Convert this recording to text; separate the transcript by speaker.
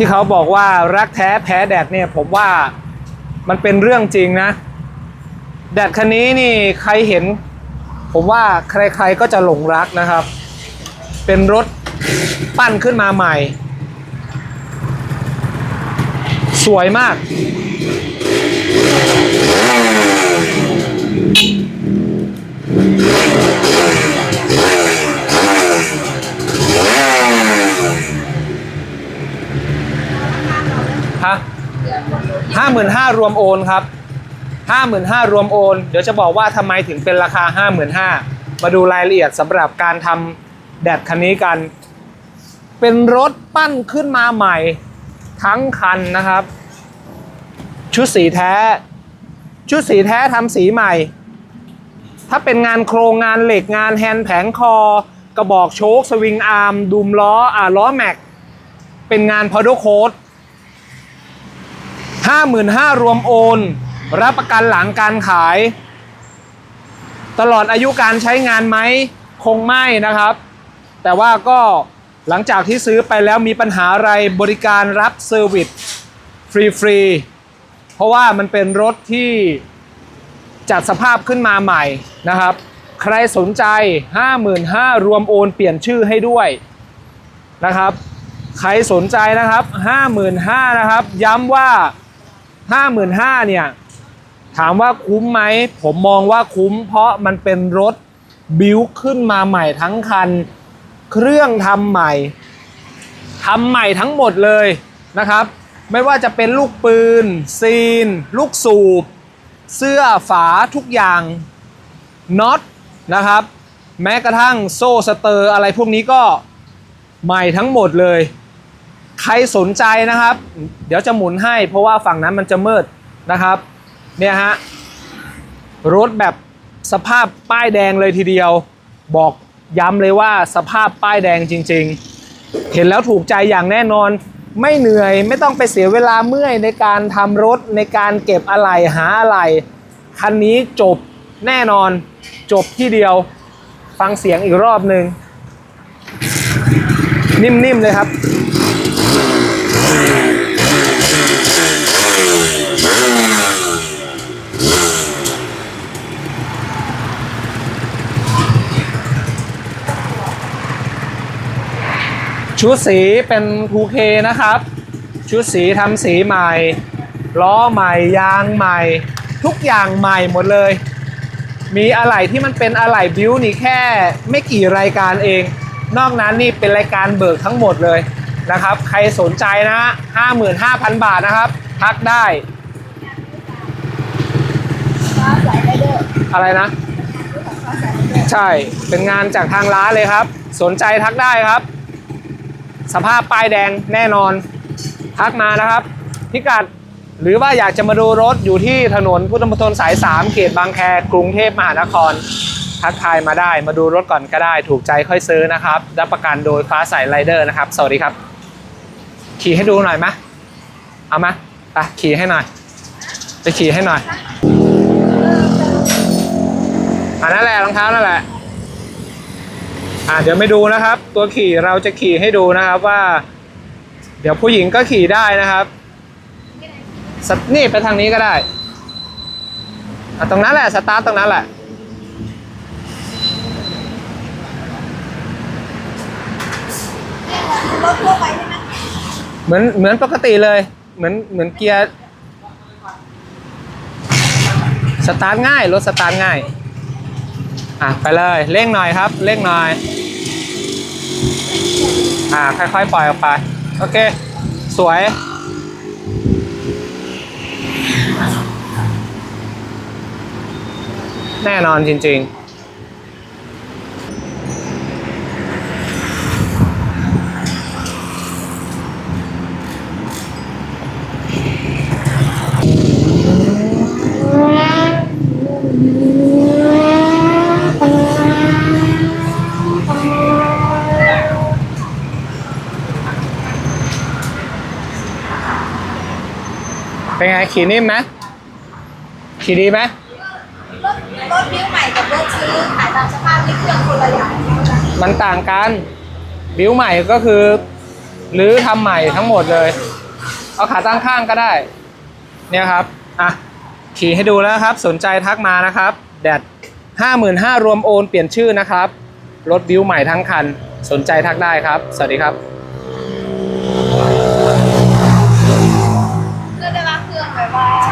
Speaker 1: ที่เขาบอกว่ารักแท้แพ้แดดเนี่ยผมว่ามันเป็นเรื่องจริงนะ แดดคันนี้นี่ใครเห็น ผมว่าใครๆก็จะหลงรักนะครับ เป็นรถปั้นขึ้นมาใหม่ สวยมาก ห้าหมื่นห้ารวมโอนครับห้าหมื่นห้ารวมโอน เดี๋ยวจะบอกว่าทำไมถึงเป็นราคาห้าหมื่นห้ามาดูรายละเอียดสำหรับการทำแดดคันนี้กัน เป็นรถปั้นขึ้นมาใหม่ทั้งคันนะครับ ชุดสีแท้ ชุดสีแท้ทำสีใหม่ ถ้าเป็นงานโครงงานเหล็กงานแฮนด์แผงคอ กระบอกโชคสวิงอาร์มดุมล้ออ่าล้อแม็กเป็นงานพอดโค้ด 55,000รวมโอน รับประกันหลังการขาย ตลอดอายุการใช้งานไหมคงไม่นะครับ แต่ว่าก็หลังจากที่ซื้อไปแล้วมีปัญหาอะไรบริการรับเซอร์วิสฟรีๆเพราะว่ามันเป็นรถที่จัดสภาพขึ้นมาใหม่นะครับ ใครสนใจ 55,000รวมโอนเปลี่ยนชื่อให้ด้วยนะครับ ใครสนใจนะครับ 55,000นะครับ ย้ำว่า 55,000เนี่ย ถามว่าคุ้มไหม ผมมองว่าคุ้ม เพราะมันเป็นรถบิวขึ้นมาใหม่ทั้งคัน เครื่องทำใหม่ทำใหม่ทั้งหมดเลยนะครับ ไม่ว่าจะเป็นลูกปืน ซีน ลูกสูบ เสื้อฝาทุกอย่างน็อตนะครับ แม้กระทั่งโซ่สเตอร์อะไรพวกนี้ก็ใหม่ทั้งหมดเลย ใครสนใจนะครับ เดี๋ยวจะหมุนให้ เพราะว่าฝั่งนั้นมันจะมืดนะครับเนี่ยฮะรถแบบสภาพป้ายแดงเลยทีเดียว บอกย้ำเลยว่าสภาพป้ายแดงจริง ๆ เห็นแล้วถูกใจอย่างแน่นอน ไม่เหนื่อยไม่ต้องไปเสียเวลาเมื่อยในการทำรถในการเก็บอะไหล่หาอะไหล่คันนี้จบแน่นอนจบที่เดียวฟังเสียงอีกรอบหนึ่งนิ่มๆเลยครับ ชุดสีเป็น 2K นะครับ ชุดสีทำสีใหม่ ล้อใหม่ ยางใหม่ ทุกอย่างใหม่หมดเลย มีอะไหล่ที่มันเป็นอะไหล่บิวนี่แค่ไม่กี่รายการเอง นอกนั้นนี่เป็นรายการเบิกทั้งหมดเลยนะครับ ใครสนใจนะฮะ55,000 บาทนะครับ ทักได้
Speaker 2: อะ
Speaker 1: ไรนะ
Speaker 2: ใช่
Speaker 1: เป็นงานจากทางร้านเลยครับ สนใจทักได้ครับ สภาพป้ายแดงแน่นอน ทักมานะครับ พิกัดหรือว่าอยากจะมาดูรถอยู่ที่ถนนพุทธมณฑลสาย 3 เขตบางแคกรุงเทพมหานคร ทักทายมาได้มาดูรถก่อนก็ได้ ถูกใจค่อยซื้อนะครับรับประกันโดยฟ้าใสไรเดอร์นะครับ สวัสดีครับ ขี่ให้ดูหน่อยมะเอามาไปขี่ให้หน่อย ไปขี่ให้หน่อยอันนั่นแหละรองเท้านั่นแหละ อ่าเดี๋ยวไม่ดูนะครับ ตัวขี่เราจะขี่ให้ดูนะครับว่า เดี๋ยวผู้หญิงก็ขี่ได้นะครับสนี่ไปทางนี้ก็ได้อะตรงนั้นแหละสตาร์ทตรงนั้นแหละ
Speaker 2: รถทั่วไปใช่ไหม
Speaker 1: เหมือนเหมือนปกติเลย เหมือนเหมือนเกียร์สตาร์ทง่ายรถสตาร์ทง่าย อะไปเลยเร่งหน่อยครับเร่งหน่อยอ่าค่อยๆปล่อยออกไป โอเค สวย แน่นอนจริง ๆ งขี่นิ่มไหมขี่ดีไหม
Speaker 2: รถรถบิ้วใหม่กับรถซื้อขายตามสภาพนี่เครื่องคนละอย่าง
Speaker 1: มันต่างกัน บิวใหม่ก็คือหรือทำใหม่ทั้งหมดเลย เอาขาตั้งข้างก็ได้ เนี่ยครับ อะ ขี่ให้ดูแล้วนะครับ สนใจทักมานะครับ แดดห้าหมื่นห้ารวมโอนเปลี่ยนชื่อนะครับ รถบิวใหม่ทั้งคัน สนใจทักได้ครับ สวัสดีครับ